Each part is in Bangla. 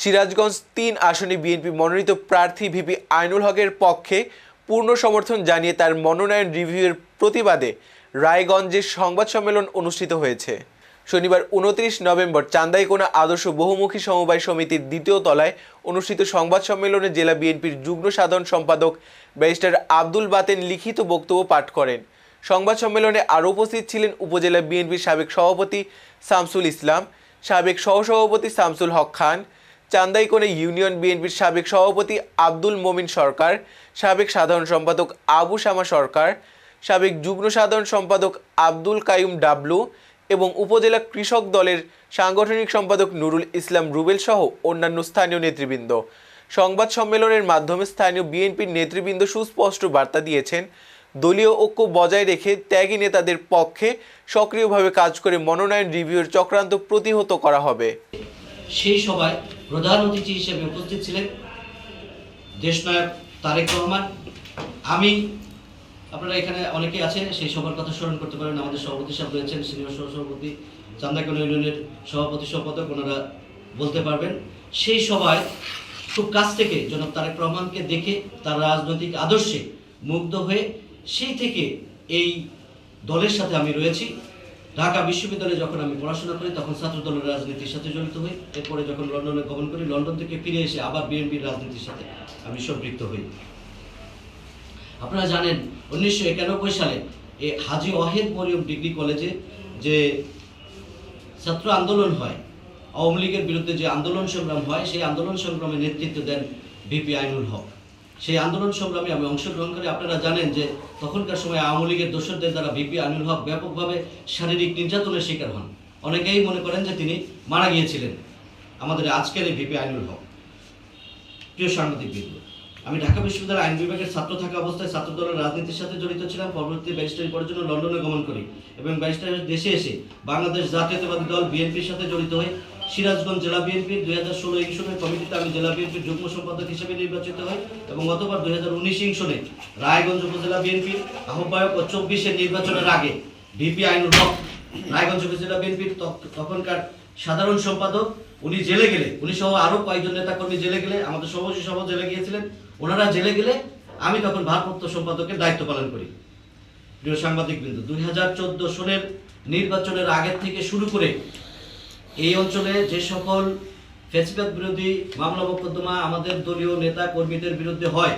সিরাজগঞ্জ তিন আসনে বিএনপি মনোনীত প্রার্থী ভিপি আইনুল হকের পক্ষে পূর্ণ সমর্থন জানিয়ে তার মনোনয়ন রিভিউয়ের প্রতিবাদে রায়গঞ্জে সংবাদ সম্মেলন অনুষ্ঠিত হয়েছে। শনিবার উনত্রিশ নভেম্বর চান্দাইকোনা আদর্শ বহুমুখী সমবায় সমিতির দ্বিতীয় তলায় অনুষ্ঠিত সংবাদ সম্মেলনে জেলা বিএনপির যুগ্ম সাধারণ সম্পাদক ব্যারিস্টার আব্দুল বাতেন লিখিত বক্তব্য পাঠ করেন। সংবাদ সম্মেলনে আরও উপস্থিত ছিলেন উপজেলা বিএনপির সাবেক সভাপতি শামসুল ইসলাম, সাবেক সহসভাপতি শামসুল হক খান চান্দাইকোনা ইউনিয়ন বিএনপির সাবেক সভাপতি আব্দুল মোমিন সরকার, সাবেক সাধারণ সম্পাদক আবু শামা সরকার, সাবেক যুগ্ম সাধারণ সম্পাদক আব্দুল কায়ুম ডাবলু এবং উপজেলা কৃষক দলের সাংগঠনিক সম্পাদক নুরুল ইসলাম রুবেল সহ অন্যান্য স্থানীয় নেতৃবৃন্দ। সংবাদ সম্মেলনের মাধ্যমে স্থানীয় বিএনপির নেতৃবৃন্দ সুস্পষ্ট বার্তা দিয়েছেন, দলীয় ঐক্য বজায় রেখে ত্যাগী নেতাদের পক্ষে সক্রিয়ভাবে কাজ করে মনোনয়ন রিভিউয়ের চক্রান্ত প্রতিহত করা হবে। সেই সভায় প্রধান অতিথি হিসেবে উপস্থিত ছিলেন দেশনায়ক তারেক রহমান। আমি, আপনারা এখানে অনেকে আছেন, সেই সবার কথা স্মরণ করতে পারেন। আমাদের সভাপতি সাহেব রয়েছেন, সিনিয়র সহসভাপতি চান্দাকোনা ইউনিয়নের সভাপতি, সম্পাদক, ওনারা বলতে পারবেন। সেই সভায় খুব কাছ থেকে জনাব তারেক রহমানকে দেখে তার রাজনৈতিক আদর্শে মুগ্ধ হয়ে সেই থেকে এই দলের সাথে আমি রয়েছি। ঢাকা বিশ্ববিদ্যালয়ে যখন আমি পড়াশোনা করি, তখন ছাত্র দলের রাজনীতির সাথে জড়িত হই। এরপরে যখন লন্ডনে গমন করি, লন্ডন থেকে ফিরে এসে আবার বিএনপির রাজনীতির সাথে আমি সম্পৃক্ত হই। আপনারা জানেন, উনিশশো একানব্বই সালে এ হাজি ওয়াহেদ মরিয়ম ডিগ্রি কলেজে যে ছাত্র আন্দোলন হয়, আওয়ামী লীগের বিরুদ্ধে যে আন্দোলন সংগ্রাম হয়, সেই আন্দোলন সংগ্রামে নেতৃত্ব দেন ভিপি আইনুল হক। সেই আন্দোলন সংগ্রামে আমি অংশগ্রহণ করি আপনারা জানেন যে তখনকার সময় আওয়ামী লীগের দোসরদের দ্বারা ভিপি আইনুল হক ব্যাপকভাবে শারীরিক নির্যাতনের শিকার হন। অনেকেই মনে করেন যে তিনি মারা গিয়েছিলেন। আমাদের আজকের এই ভিপি আইনুল হক। প্রিয় সাংবাদিক বৃন্দ, আমি ঢাকা বিশ্ববিদ্যালয়ের আইন বিভাগের ছাত্র থাকা অবস্থায় ছাত্র দলের রাজনীতির সাথে জড়িত ছিলাম। পরবর্তী ব্যারিস্টারি পড়ার জন্য লন্ডনে গমন করি এবং ব্যারিস্টারের দেশে এসে বাংলাদেশ জাতীয়তাবাদী দল বিএনপির সাথে জড়িত হই সিরাজগঞ্জ জেলা বিএনপির দুই হাজার ষোলো ইংশনের কমিটিতে আমি জেলা বিএনপির যুগ্ম সম্পাদক হিসেবে নির্বাচিত হই এবং গতবার দুই হাজার উনিশ ইংশনে রায়গঞ্জ উপজেলা বিএনপির আহ্বায়ক ও চব্বিশের নির্বাচনের আগে ভিপি আইনুল হক রায়গঞ্জ উপজেলা বিএনপির তখ- তখনকার সাধারণ সম্পাদক। উনি জেলে গেলে, উনি সহ আরও কয়েকজন নেতাকর্মী জেলে গেলে, আমাদের সভাপতি সহ জেলে গিয়েছিলেন। ওনারা জেলে গেলে আমি তখন ভারপ্রাপ্ত সম্পাদকের দায়িত্ব পালন করি। প্রিয় সাংবাদিক বিন্দু দুই হাজার চোদ্দ সনের নির্বাচনের আগের থেকে শুরু করে এই অঞ্চলে যে সকল ফেসিবাদ বিরোধী মামলা মোকদ্দমা আমাদের দলীয় নেতা কর্মীদের বিরুদ্ধে হয়,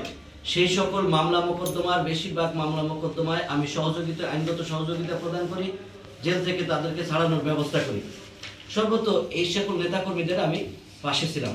সেই সকল মামলা মোকদ্দমার বেশিরভাগ মামলা মোকদ্দমায় আমি সহযোগিতা, আইনগত সহযোগিতা প্রদান করি, জেল থেকে তাদেরকে ছাড়ানোর ব্যবস্থা করি। সর্বত এই সকল নেতাকর্মীদের আমি পাশে ছিলাম।